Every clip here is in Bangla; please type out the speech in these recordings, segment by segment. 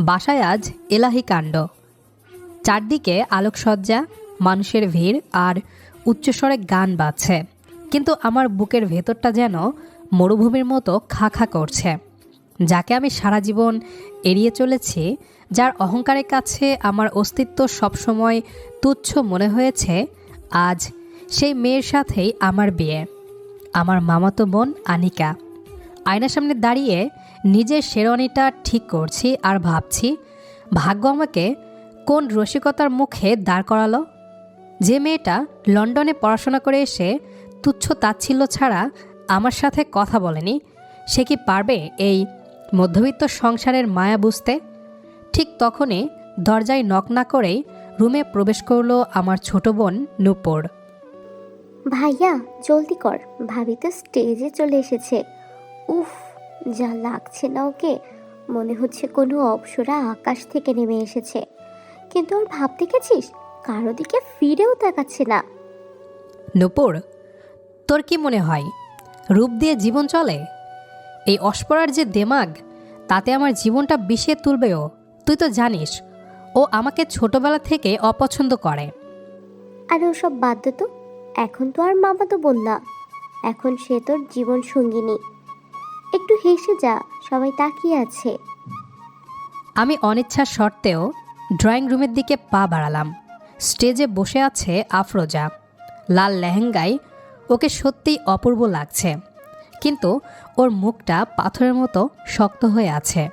বাসায় আজ এলাহি কাণ্ড। চারদিকে আলোকসজ্জা, মানুষের ভিড় আর উচ্চস্বরে গান বাজছে। কিন্তু আমার বুকের ভেতরটা যেন মরুভূমির মতো খা খা করছে। যাকে আমি সারা জীবন এড়িয়ে চলেছি, যার অহংকারের কাছে আমার অস্তিত্ব সবসময় তুচ্ছ মনে হয়েছে, আজ সেই মেয়ের সাথেই আমার বিয়ে। আমার মামাতো বোন আনিকা। আয়নার সামনে দাঁড়িয়ে নিজের শেরওয়ানিটা ঠিক করছি আর ভাবছি, ভাগ্য আমাকে কোন রসিকতার মুখে দাঁড় করালো? যে মেয়েটা লন্ডনে পড়াশোনা করে এসে তুচ্ছ তাচ্ছিল্য ছাড়া আমার সাথে কথা বলেনি, সে কি পারবে এই মধ্যবিত্ত সংসারের মায়া বুঝতে? ঠিক তখনই দরজায় নক না করেই রুমে প্রবেশ করল আমার ছোট বোন নূপুর। ভাইয়া, জলদি কর। ভাবি তো স্টেজে চলে এসেছে। উফ যা লাগছে না ওকে। মনে হচ্ছে কোনো অপসরা আকাশ থেকে নেমে এসেছে। কিন্তু ওর ভাব দেখেছিস কারও দিকে ফিরেও তাকাচ্ছে না। নূপুর তোর কি মনে হয় রূপ দিয়ে জীবন চলে? এই অস্পরার যে দেমাগ তাতে আমার জীবনটা বিষিয়ে তুলবেও। তুই তো জানিস ও আমাকে ছোটবেলা থেকে অপছন্দ করে। আর ওসব বাদ দে তো এখন তো আর মামা তো বোন না। এখন সে তোর জীবন সঙ্গিনী। একটু হেসে যা, সবাই তাকিয়ে আছে। আমি অনিচ্ছা সত্ত্বেও ড্রয়িং রুমের দিকে পা বাড়ালাম। স্টেজে বসে আছে আফরোজা। লাল লেহেঙ্গায় ওকে সত্যিই অপূর্ব লাগছে। কিন্তু ওর মুখটা পাথরের মতো শক্ত হয়ে আছে।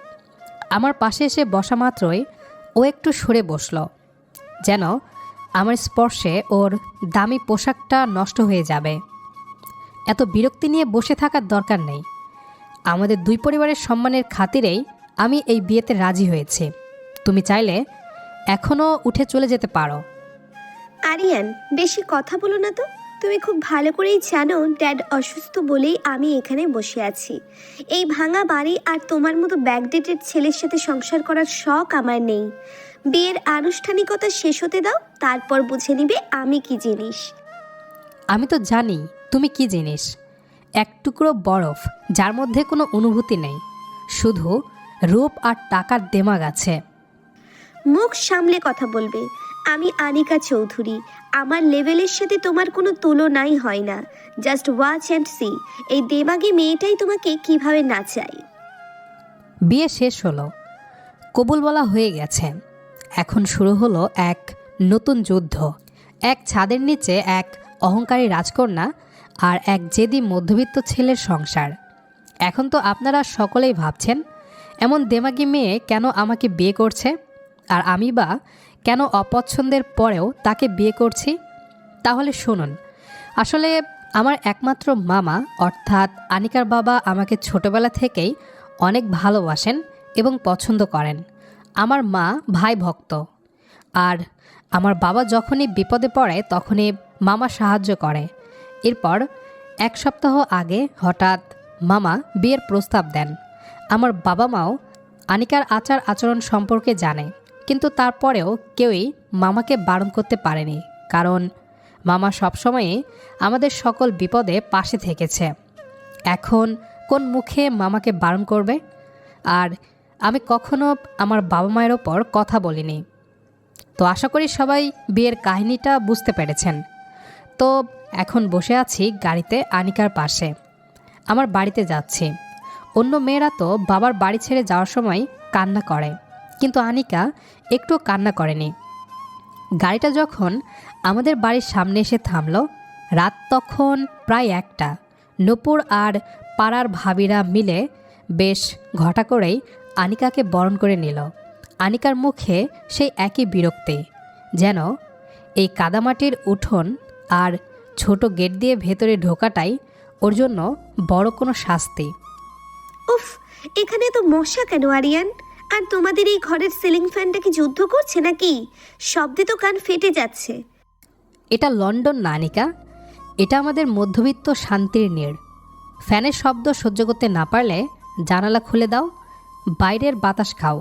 আমার পাশে এসে বসা মাত্রই ও একটু সরে বসল। যেন আমার স্পর্শে ওর দামি পোশাকটা নষ্ট হয়ে যাবে। এত বিরক্তি নিয়ে বসে থাকার দরকার নেই। আমাদের দুই পরিবারের সম্মানের খাতিরেই আমি এই বিয়েতে রাজি হয়েছি। তুমি চাইলে এখনও উঠে চলে যেতে পারো। আরিয়ান বেশি কথা বলো না তো। তুমি খুব ভালো করেই জানো ড্যাড অসুস্থ বলেই আমি এখানে বসে আছি। এই ভাঙা বাড়ি আর তোমার মতো ব্যাকডেটেড ছেলের সাথে সংসার করার শখ আমার নেই। বিয়ের আনুষ্ঠানিকতা শেষ হতে দাও তারপর বুঝে নিবে আমি কি জিনিস। আমি তো জানি তুমি কি জিনিস। এক টুকরো বরফ যার মধ্যে কোনো অনুভূতি নেই। শুধু রূপ আর টাকার দেমাগ আছে। মুখ সামলে কথা বলবে। আমি আনিকা চৌধুরী। আমার লেভেলের সাথে তোমার কোনো তুলনাই হয় না। Just watch and see. এই দেমাগি মেয়েটাই তোমাকে কীভাবে নাচায় বিয়ে শেষ হলো। কবুল বলা হয়ে গেছে। এখন শুরু হলো এক নতুন যুদ্ধ। এক ছাদের নিচে এক অহংকারী রাজকন্যা আর এক জেদি মধ্যবিত্ত ছেলের সংসার। এখন তো আপনারা সকলেই ভাবছেন, এমন দেমাগি মেয়ে কেন আমাকে বিয়ে করছে? আর আমি বা কেন অপছন্দের পরেও তাকে বিয়ে করছি? তাহলে শুনুন, আসলে আমার একমাত্র মামা, অর্থাৎ আনিকার বাবা আমাকে ছোটবেলা থেকেই অনেক ভালোবাসেন এবং পছন্দ করেন। আমার মা ভাই ভক্ত। আর আমার বাবা যখনই বিপদে পড়ে, তখনই মামা সাহায্য করে। এরপর এক সপ্তাহ আগে হঠাৎ মামা বিয়ের প্রস্তাব দেন। আমার বাবা মাও আনিকার আচার আচরণ সম্পর্কে জানে, কিন্তু তারপরেও কেউই মামাকে বারণ করতে পারেনি, কারণ মামা সবসময়ই আমাদের সকল বিপদে পাশে থেকেছে। এখন কোন মুখে মামাকে বারণ করবে? আর আমি কখনো আমার বাবা মায়ের ওপর কথা বলিনি। তো আশা করি সবাই বিয়ের কাহিনীটা বুঝতে পেরেছেন। তো এখন বসে আছি গাড়িতে আনিকার পাশে। আমার বাড়িতে যাচ্ছি। অন্য মেয়েরা তো বাবার বাড়ি ছেড়ে যাওয়ার সময় কান্না করে। কিন্তু আনিকা একটু কান্না করেনি। গাড়িটা যখন আমাদের বাড়ির সামনে এসে থামলো, রাত তখন প্রায় একটা। নূপুর আর পাড়ার ভাবিরা মিলে বেশ ঘটা করেই আনিকাকে বরণ করে নিল। আনিকার মুখে সেই একই বিরক্তি, যেন এই কাদামাটির উঠোন আর ছোট গেট দিয়ে ভেতরে ঢোকাটাই ওর জন্য বড় কোনো শাস্তি। উফ এখানে তো মশা কেন আরিয়ান? আর তোমাদের এই ঘরের সিলিং ফ্যানটা কি যুদ্ধ করছে নাকি? শব্দে তো কান ফেটে যাচ্ছে। এটা লন্ডন না আনিকা। এটা আমাদের মধ্যবিত্ত শান্তির নীড়। ফ্যানের শব্দ সহ্য করতে না পারলে জানালা খুলে দাও বাইরের বাতাস খাও।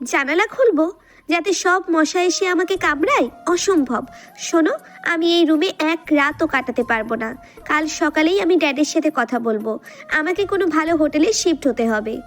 জানালা খুলবো? যাতে সব মশা এসে আমাকে কামড়ায়? অসম্ভব। শোনো, আমি এই রুমে এক রাতও কাটাতে পারব না। কাল সকালেই আমি ড্যাডের সাথে কথা বলব। আমাকে কোনো ভালো হোটেলে শিফট হতে হবে।